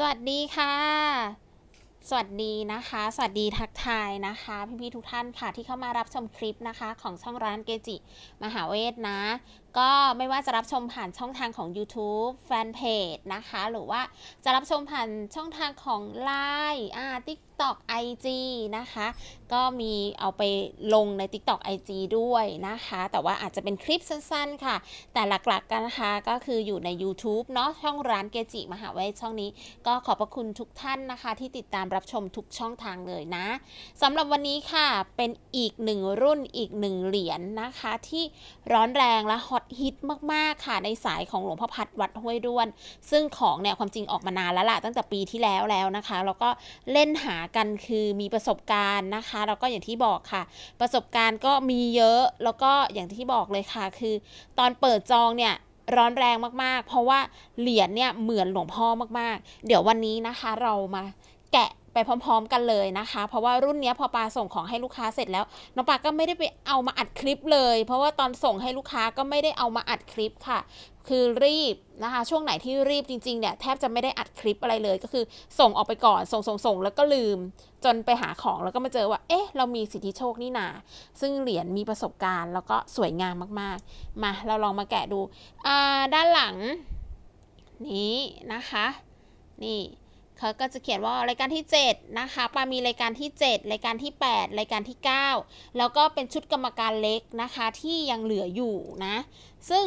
สวัสดีค่ะ สวัสดีนะคะ สวัสดีทักทายนะคะ พี่ๆทุกท่านค่ะที่เข้ามารับชมคลิปนะคะ ของช่องร้านเกจิ มหาเวทนะก็ไม่ว่าจะรับชมผ่านช่องทางของ YouTube แฟนเพจนะคะ หรือว่าจะรับชมผ่านช่องทางของ Line อ่า TikTok IG นะคะ ก็มีเอาไปลงใน TikTok IG ด้วยนะคะ แต่ว่าอาจจะเป็นคลิปสั้นๆค่ะ แต่หลักๆกันนะคะก็คืออยู่ใน YouTube เนาะช่องร้านเกจิมหาเวทช่องนี้ ก็ขอบพระคุณทุกท่านนะคะ ที่ติดตามรับชมทุกช่องทางเลยนะสำหรับวันนี้ค่ะเป็นอีกหนึ่งรุ่นอีกหนึ่งเหรียญนะคะ ที่ร้อนแรงและฮอตฮิตมากๆค่ะในสายของหลวงพ่อพัดวัดห้วยด้วน ซึ่งของเนี่ยความจริงออกมานานแล้วล่ะตั้งแต่ปีที่แล้วแล้วนะคะ แล้วก็เล่นหากันคือมีประสบการณ์นะคะ แล้วก็อย่างที่บอกค่ะ ประสบการณ์ก็มีเยอะแล้วก็อย่างที่บอกเลยค่ะ คือ ตอนเปิดจองเนี่ยร้อนแรงมากๆ เพราะว่าเหรียญเนี่ยเหมือนหลวงพ่อมากๆ เดี๋ยววันนี้นะคะเรามาแกะ ไปพร้อม ๆ กันเลยนะคะ เพราะว่ารุ่นนี้พอปาส่งของให้ลูกค้าเสร็จแล้วน้องปาก็ไม่ได้ไปเอามาอัดคลิปเลย เพราะว่าตอนส่งให้ลูกค้าก็ไม่ได้เอามาอัดคลิปค่ะคือรีบนะคะ ช่วงไหนที่รีบจริงๆเนี่ยแทบจะไม่ได้อัดคลิปอะไรเลย ก็คือส่งออกไปก่อนส่งส่งส่งแล้วก็ลืม จนไปหาของแล้วก็มาเจอว่า เอ๊ะ เรามีสิทธิโชคนี่นา ซึ่งเหรียญมีประสบการณ์แล้วก็สวยงามมากๆ มาเราลองมาแกะดูด้านหลังนี้นะคะ นี่ เขาก็จะเขียนว่ารายการที่ 7 นะคะปามีรายการที่ 7 รายการที่ 8 รายการที่ 9 แล้วก็เป็นชุดกรรมการเล็กนะคะที่ยังเหลืออยู่นะ ซึ่ง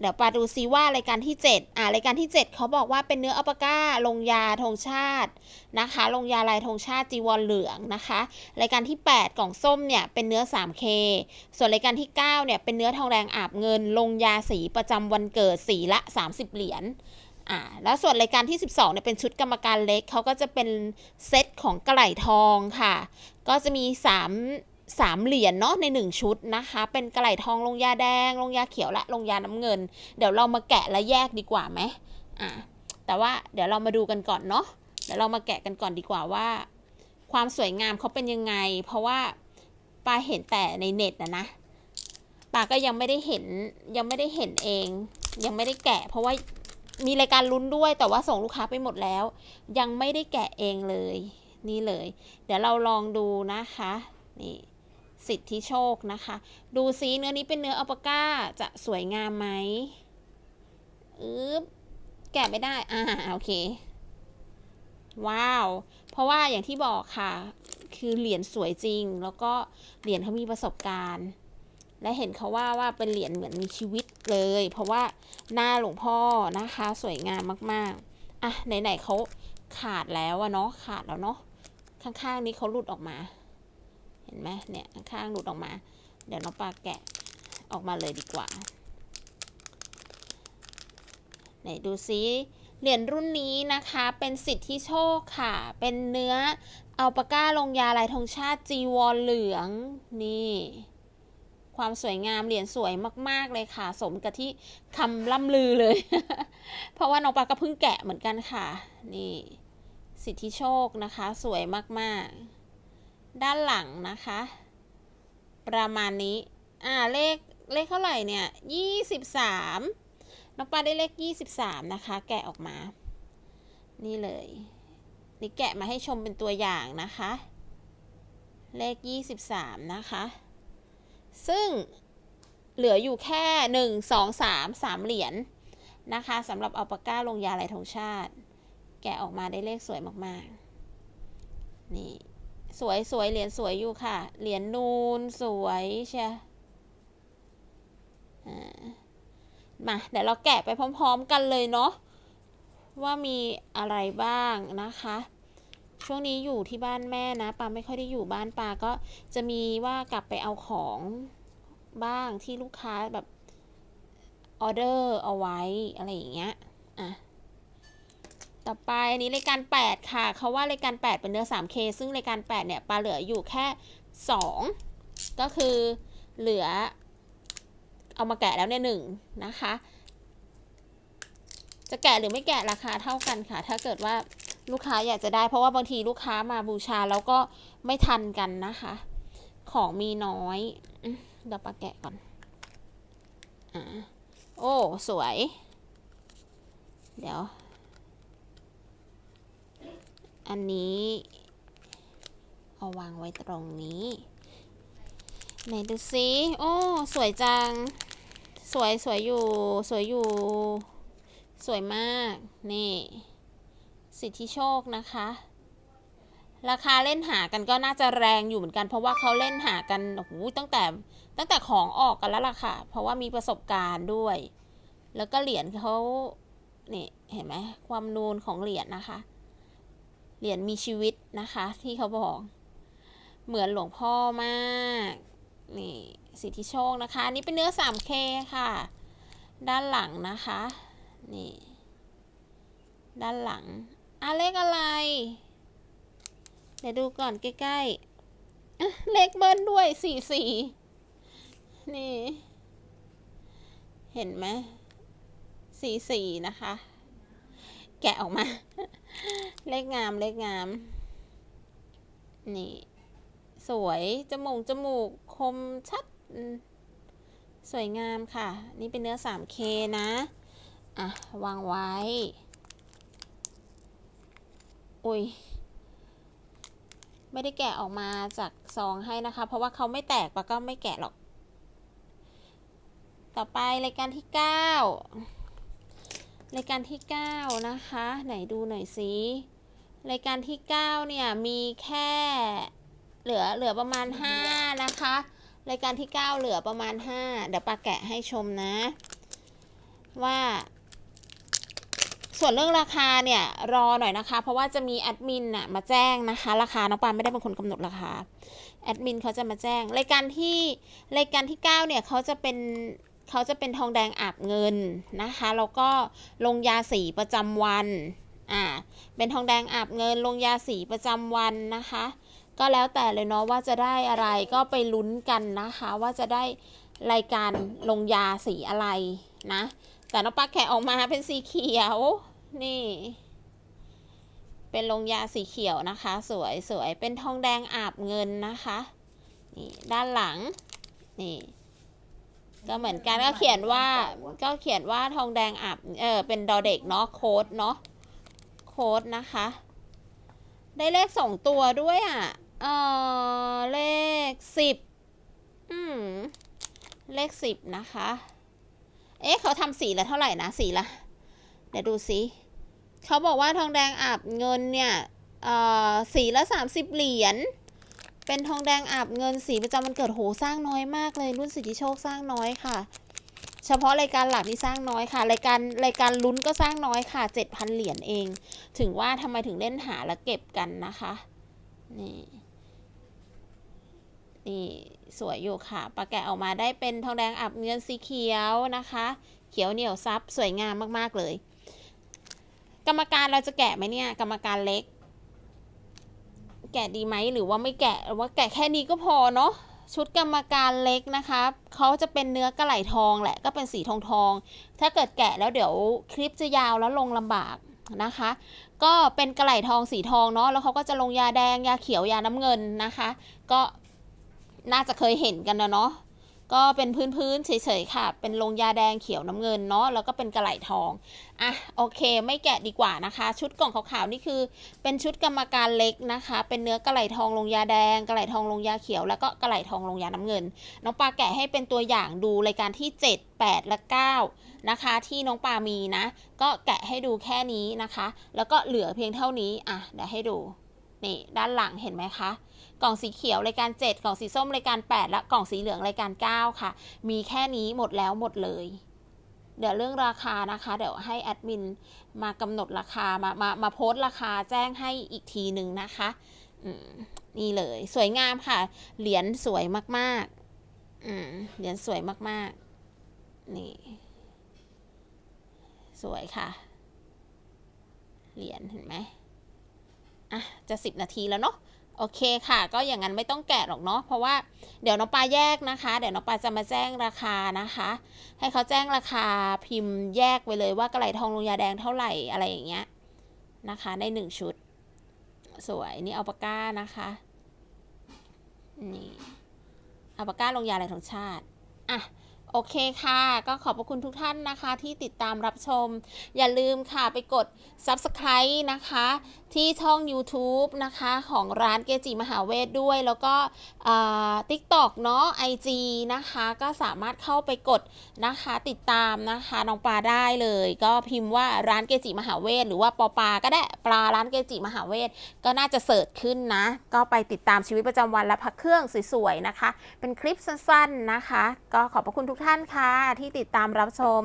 เดี๋ยวปาดูซิว่ารายการที่ 7 อ่ารายการที่ 7 เขาบอกว่าเป็นเนื้ออัปก้า ลงยาธงชาตินะคะ ลงยาลายธงชาติจีวรเหลืองนะคะ รายการที่ 8 กล่องส้มเนี่ยเป็นเนื้อ 3K ส่วนรายการที่ 9 เนี่ยเป็นเนื้อทองแดงอาบเงิน ลงยาสีประจำวันเกิดสีละ 30 เหรียญ อ่าแล้วส่วนรายการที่ 12เนี่ยเป็นชุดกรรมการเล็กเขาก็จะเป็นเซตของกระไหลทองค่ะ ก็จะมี 3 3 เหรียญเนาะใน 1 ชุดนะคะ เป็นกระไหลทองลงยาแดง ลงยาเขียวและลงยาน้ำเงิน เดี๋ยวเรามาแกะและแยกดีกว่าไหมอ่าแต่ว่าเดี๋ยวเรามาดูกันก่อนเนาะเดี๋ยวเรามาแกะกันก่อนดีกว่าว่า ความสวยงามเขาเป็นยังไง เพราะว่าปาเห็นแต่ในเน็ตนะนะปาก็ยังไม่ได้เห็นยังไม่ได้เห็นเอง ยังไม่ได้แกะ เพราะว่า มีรายการลุ้นด้วยแต่ว่าส่งลูกค้าไปหมดแล้ว ยังไม่ได้แกะเองเลย นี่เลย เดี๋ยวเราลองดูนะคะนี่สิทธิโชคนะคะ ดูซิเนื้อนี้เป็นเนื้ออัลปาก้าจะสวยงามไหมอึ๊บแกะไม่ได้ อ่า โอเค ว้าว เพราะว่าอย่างที่บอกค่ะ คือเหรียญสวยจริง แล้วก็เหรียญเขามีประสบการณ์ และเห็นเขาว่าว่าเป็นเหรียญเหมือนมีชีวิตเลย เพราะว่าหน้าหลวงพ่อนะคะ สวยงามมากๆ อะไหนๆเขาขาดแล้วอะเนาะขาดแล้วเนาะข้างๆนี้เขาหลุดออกมา เห็นไหมเนี่ยข้างๆหลุดออกมา เดี๋ยวน้องปลาแกะออกมาเลยดีกว่าไหนดูซิเหรียญรุ่นนี้นะคะเป็นสิทธิโชคค่ะ เป็นเนื้ออัลปาก้าลงยาลายธงชาติจีวรเหลืองนี่ ความสวยงามเหรียญสวยมาก ๆ เลยค่ะ สมกับที่คำล่ำลือเลย เพราะว่าน้องปลาก็เพิ่งแกะเหมือนกันค่ะ นี่ สิทธิโชคนะคะ สวยมาก ๆ ด้านหลังนะคะ ประมาณนี้ อ่าเลขเลขเท่าไหร่เนี่ยยี่สิบสามน้องปลาได้เลขยี่สิบสามนะคะ แกะออกมา นี่เลย นี่แกะมาให้ชมเป็นตัวอย่างนะคะ เลขยี่สิบสามนะคะ ซึ่งเหลืออยู่แค่หนึ่งสองสามสามเหรียญนะคะสำหรับอัลปาก้าลงยาลายธงชาติ แกะออกมาได้เลขสวยมากๆ นี่ สวยสวยเหรียญสวยอยู่ค่ะ เหรียญนูนสวยเชียอ่มา เดี๋ยวเราแกะไปพร้อมๆกันเลยเนาะว่ามีอะไรบ้างนะคะ ช่วงนี้อยู่ที่บ้านแม่นะปาไม่ค่อยได้อยู่บ้านปาก็จะมีว่ากลับไปเอาของ บ้างที่ลูกค้าแบบออเดอร์เอาไว้อะไรอย่างเงี้ย อะ ต่อไปอันนี้รายการ 8 ค่ะ เขาว่ารายการ 8 เป็นเนื้อ 3K ซึ่งรายการ 8 เนี่ยปลาเหลืออยู่แค่ 2 ก็คือเหลือ เอามาแกะแล้วเนี่ยหนึ่งนะคะ จะแกะหรือไม่แกะราคาเท่ากันค่ะ ถ้าเกิดว่าลูกค้าอยากจะได้ เพราะว่าบางทีลูกค้ามาบูชาแล้วก็ไม่ทันกันนะคะ ของมีน้อย เดี๋ยวปาแกะก่อนอ่าโอ้ สวย เดี๋ยว อันนี้ เอาวางไว้ตรงนี้ ไหนดูซิโอ้ สวยจัง สวยสวยอยู่ สวยอยู่ สวยมาก นี่ สิทธิโชคนะคะ ราคาเล่นหากันก็น่าจะแรงอยู่เหมือนกัน เพราะว่าเขาเล่นหากัน โอ้โห ตั้งแต่ ตั้งแต่ของออกกันแล้วล่ะค่ะ เพราะว่ามีประสบการณ์ด้วย แล้วก็เหรียญเขานี่เห็นไหมความนูนของเหรียญนะคะ เหรียญมีชีวิตนะคะ ที่เขาบอก เหมือนหลวงพ่อมากนี่สิทธิโชคนะคะอันนี้เป็นเนื้อ 3K ค่ะ ด้านหลังนะคะนี่ด้านหลังอะเลขอะไร เดี๋ยวดูก่อนใกล้ๆเลขเบิ้ลด้วยสี่สี่ นี่ เห็นไหมสี่สี่นะคะ แกะออกมา เลขงามเลขงาม นี่ สวยจมูกจมูกคมชัด สวยงามค่ะ นี่เป็นเนื้อ 3K นะ อะ วางไว้ อุ้ยไม่ได้แกะออกมาจากซองให้นะคะ เพราะว่าเขาไม่แตกปะก็ไม่แกะหรอก ต่อไปรายการที่ 9 รายการที่ 9 นะคะ ไหนดูหน่อยสิรายการที่ 9 เนี่ย มีแค่เหลือเหลือประมาณ 5 นะคะ รายการที่ 9 เหลือประมาณ 5 เดี๋ยวปาแกะให้ชมนะ ว่า ส่วนเรื่องราคาเนี่ย รอหน่อยนะคะ เพราะว่าจะมีแอดมินน่ะมาแจ้งนะคะ ราคาน้องปานไม่ได้เป็นคนกำหนดราคาแอดมินเขาจะมาแจ้ง รายการที่รายการที่ 9 เนี่ยเขาจะเป็น เขาจะเป็นทองแดงอาบเงินนะคะแล้วก็ลงยาสีประจำวันอ่าเป็นทองแดงอาบเงิน ลงยาสีประจำวันนะคะ ก็แล้วแต่เลยเนาะว่าจะได้อะไรก็ไปลุ้นกันนะคะ ว่าจะได้รายการลงยาสีอะไรนะแต่น้องปลาแขกออกมาเป็นสีเขียวนี่ เป็นลงยาสีเขียวนะคะ สวยสวยเป็นทองแดงอาบเงินนะคะนี่ด้านหลังนี่ ก็เหมือนกันก็เขียนว่าก็เขียนว่าทองแดงอาบเออเป็นดอเด็กเนาะโค้ดเนาะโค้ดนะคะ ได้เลขสองตัวด้วยอะเออเลขสิบอืมเลขสิบนะคะ เอ๊ะเขาทำสีละเท่าไหร่นะสีละเดี๋ยวดูสิเขาบอกว่าทองแดงอาบเงินเนี่ยเออสีละสามสิบเหรียญ เป็นทองแดงอาบเงินสีประจำวันเกิดโหสร้างน้อยมากเลย รุ่นสิทธิโชคสร้างน้อยค่ะ เฉพาะรายการหลักที่สร้างน้อยค่ะ รายการรายการลุ้นก็สร้างน้อยค่ะเจ็ดพันเหรียญเอง ถึงว่าทำไมถึงเล่นหาและเก็บกันนะคะนี่นี่สวยอยู่ค่ะปลาแกะออกมาได้เป็นทองแดงอาบเงินสีเขียวนะคะ เขียวเหนียวซับสวยงามมากๆเลย กรรมการเราจะแกะไหมเนี่ย กรรมการเล็ก แกะดีไหมหรือว่าไม่แกะหรือว่าแกะแค่นี้ก็พอเนาะชุดกรรมการเล็กนะคะเขาจะเป็นเนื้อกระไหลทองแหละก็เป็นสีทองทอง ถ้าเกิดแกะแล้วเดี๋ยวคลิปจะยาวแล้วลงลำบากนะคะ ก็เป็นกระไหลทองสีทองเนาะแล้วเขาก็จะลงยาแดงยาเขียวยาน้ำเงินนะคะ ก็น่าจะเคยเห็นกันนะเนาะ ก็เป็นพื้นๆเฉยๆค่ะ เป็นลงยาแดงเขียวน้ำเงินเนาะ แล้วก็เป็นกระไหลทอง อะโอเค ไม่แกะดีกว่านะคะ ชุดกล่องขาวๆนี่คือ เป็นชุดกรรมการเล็กนะคะ เป็นเนื้อกระไหลทองลงยาแดง กระไหลทองลงยาเขียว แล้วก็กระไหลทองลงยาน้ำเงิน น้องปลาแกะให้เป็นตัวอย่างดูรายการที่ 7 8 และ 9 นะคะ ที่น้องปลามีนะ ก็แกะให้ดูแค่นี้นะคะ แล้วก็เหลือเพียงเท่านี้ อะเดี๋ยวให้ดู นี่ด้านหลังเห็นไหมคะ กล่องสีเขียวรายการ 7 กล่องสีส้มรายการ 8 และกล่องสีเหลืองรายการ 9 ค่ะ มีแค่นี้หมดแล้วหมดเลย เดี๋ยวเรื่องราคานะคะ เดี๋ยวให้แอดมินมากำหนดราคามามามาโพสต์ราคาแจ้งให้อีกทีหนึ่งนะคะนี่เลย สวยงามค่ะ เหรียญสวยมากๆเหรียญสวยมากๆ นี่ สวยค่ะ เหรียญเห็นไหม อะจะสิบนาทีแล้วเนาะโอเคค่ะ ก็อย่างนั้นไม่ต้องแกะหรอกเนาะเพราะว่าเดี๋ยวน้องปลาแยกนะคะ เดี๋ยวน้องปลาจะมาแจ้งราคานะคะ ให้เขาแจ้งราคาพิมพ์แยกไปเลยว่ากระไหลทองลงยาแดงเท่าไหร่อะไรอย่างเงี้ยนะคะในหนึ่งชุด สวยนี่อัลปาก้านะคะนี่อัลปาก้าลงยาอะไรของชาติอะโอเคค่ะ ก็ขอบพระคุณทุกท่านนะคะที่ติดตามรับชม อย่าลืมค่ะไปกด subscribe นะคะที่ช่อง YouTube นะคะของร้านเกจิมหาเวทด้วย แล้วก็ติ๊กตอกเนาะ IG นะคะ ก็สามารถเข้าไปกดนะคะติดตามนะคะน้องปลาได้เลย ก็พิมพ์ว่าร้านเกจิมหาเวทหรือว่าปอปาก็ได้ปลาร้านเกจิมหาเวทก็น่าจะเสิร์ชขึ้นนะ ก็ไปติดตามชีวิตประจำวันและพักเครื่องสวยๆนะคะ เป็นคลิปสั้นๆนะคะ ก็ขอบพระคุณทุกท่านค่ะที่ติดตามรับชม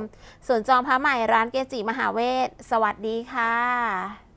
ส่วนจองพระใหม่ร้านเกจิมหาเวทสวัสดีค่ะ